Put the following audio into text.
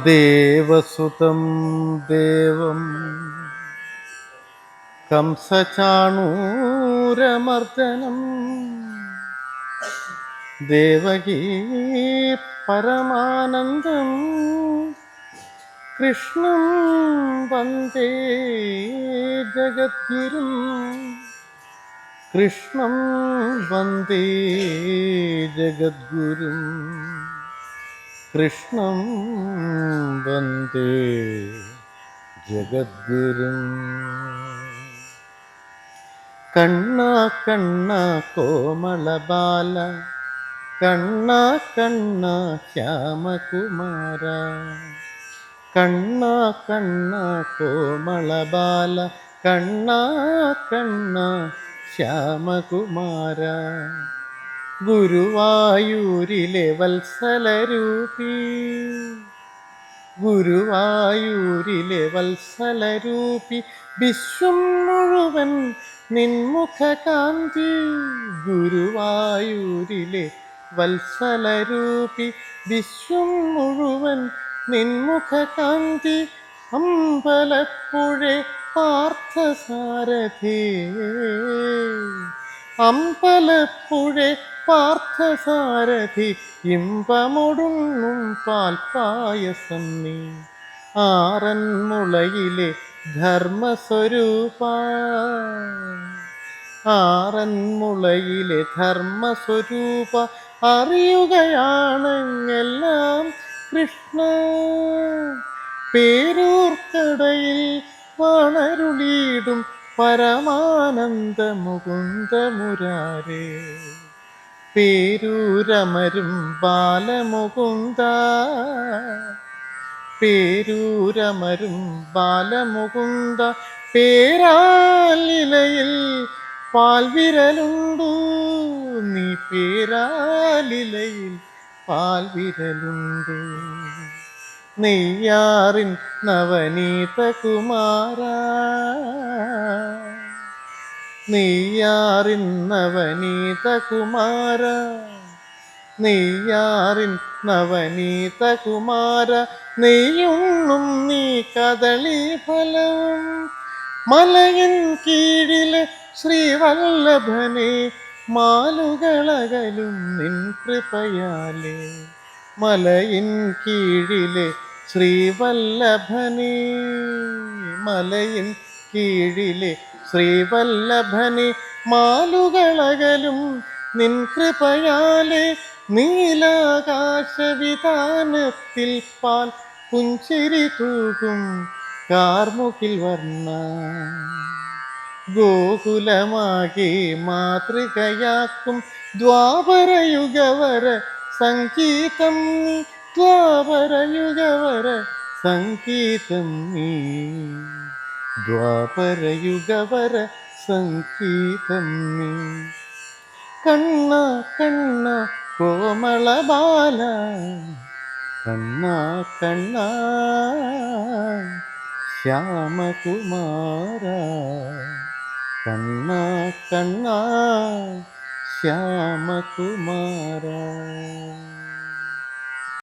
വസുദേവസുതം ദേവം കംസചാണൂരമർദ്ദനം ദേവകീ പരമാനന്ദം കൃഷ്ണം വന്ദേ ജഗദ്ഗുരും. കൃഷ്ണം വന്ദേ ജഗദ്ഗുരും. കൃഷ്ണം വന്ദേ ജഗദ്ഗുരും. കണ്ണ കണ്ണ കോമളബാല കണ്ണ കണ്ണ ശ്യാമകുമാര. കണ്ണ കണ്ണ കോമളബാല കണ്ണ കണ്ണ ശ്യാമകുമാര. ഗുരുവായൂരിലെ വത്സലരൂപി. ഗുരുവായൂരിലെ വത്സലരൂപി. വിശ്വം മുഴുവൻ നിൻമുഖകാന്തി. ഗുരുവായൂരിലെ വത്സലരൂപി. വിശ്വം മുഴുവൻ നിൻമുഖകാന്തി അമ്പലപ്പുഴ പാർത്ഥസാരഥി. അമ്പലപ്പുഴ പാർത്ഥസാരഥി ഇമ്പമൊടുങ്ങും പാൽപ്പായസം നീ. ആറന്മുളയിലെ ധർമ്മസ്വരൂപ. ആറന്മുളയിലെ ധർമ്മസ്വരൂപ അറിയുകയാണെല്ലാം കൃഷ്ണ. പേരൂർക്കടയിൽ വാണരുളിയിടും പരമാനന്ദ മുകുന്ദമുരാരേ പേരൂരമരും ബാലമുകുന്ദ. പേരൂരമരും ബാലമുകുന്ദ. പേരാലിലയിൽ പാൽവിരലുണ്ടു. നീ പേരാലിലയിൽ പാൽവിരലുണ്ടു നെയ്യാറിൻ നവനീത കുമാര. നെയ്യാറിൻ നവനീത കുമാര. നെയ്യാറിൻ നവനീത കുമാര. നെയ്യുണ്ണും നീ കദളി ഫലം മലയൻ കീഴിലെ ശ്രീവല്ലഭനെ മാലുകളകലും നിൻ കൃപയാലേ. മലയിൻ കീഴിലെ ശ്രീവല്ലഭനെ. മലയിൻ കീഴിലെ ശ്രീവല്ലഭനെ മാലുകളകലും നിൻ കൃപയാലെ. നീലാകാശവിധാനത്തിൽ പാൽ പുഞ്ചിരി തൂകും കാർമുകിൽ വർണ. ഗോകുലമാകെ മാതൃകയാക്കും ദ്വാപരയുഗവര സംഗീതം. നീ ദ്വാപരയുഗവര സംഗീതം നീ. ദ്വാപരയുഗവര സംഗീതം നീ. കണ്ണ കണ്ണ കോമള ബാല. കണ്ണ കണ്ണ ശ്യാമകുമാര. കണ്ണ കണ്ണ ശ്യാമകുമാര.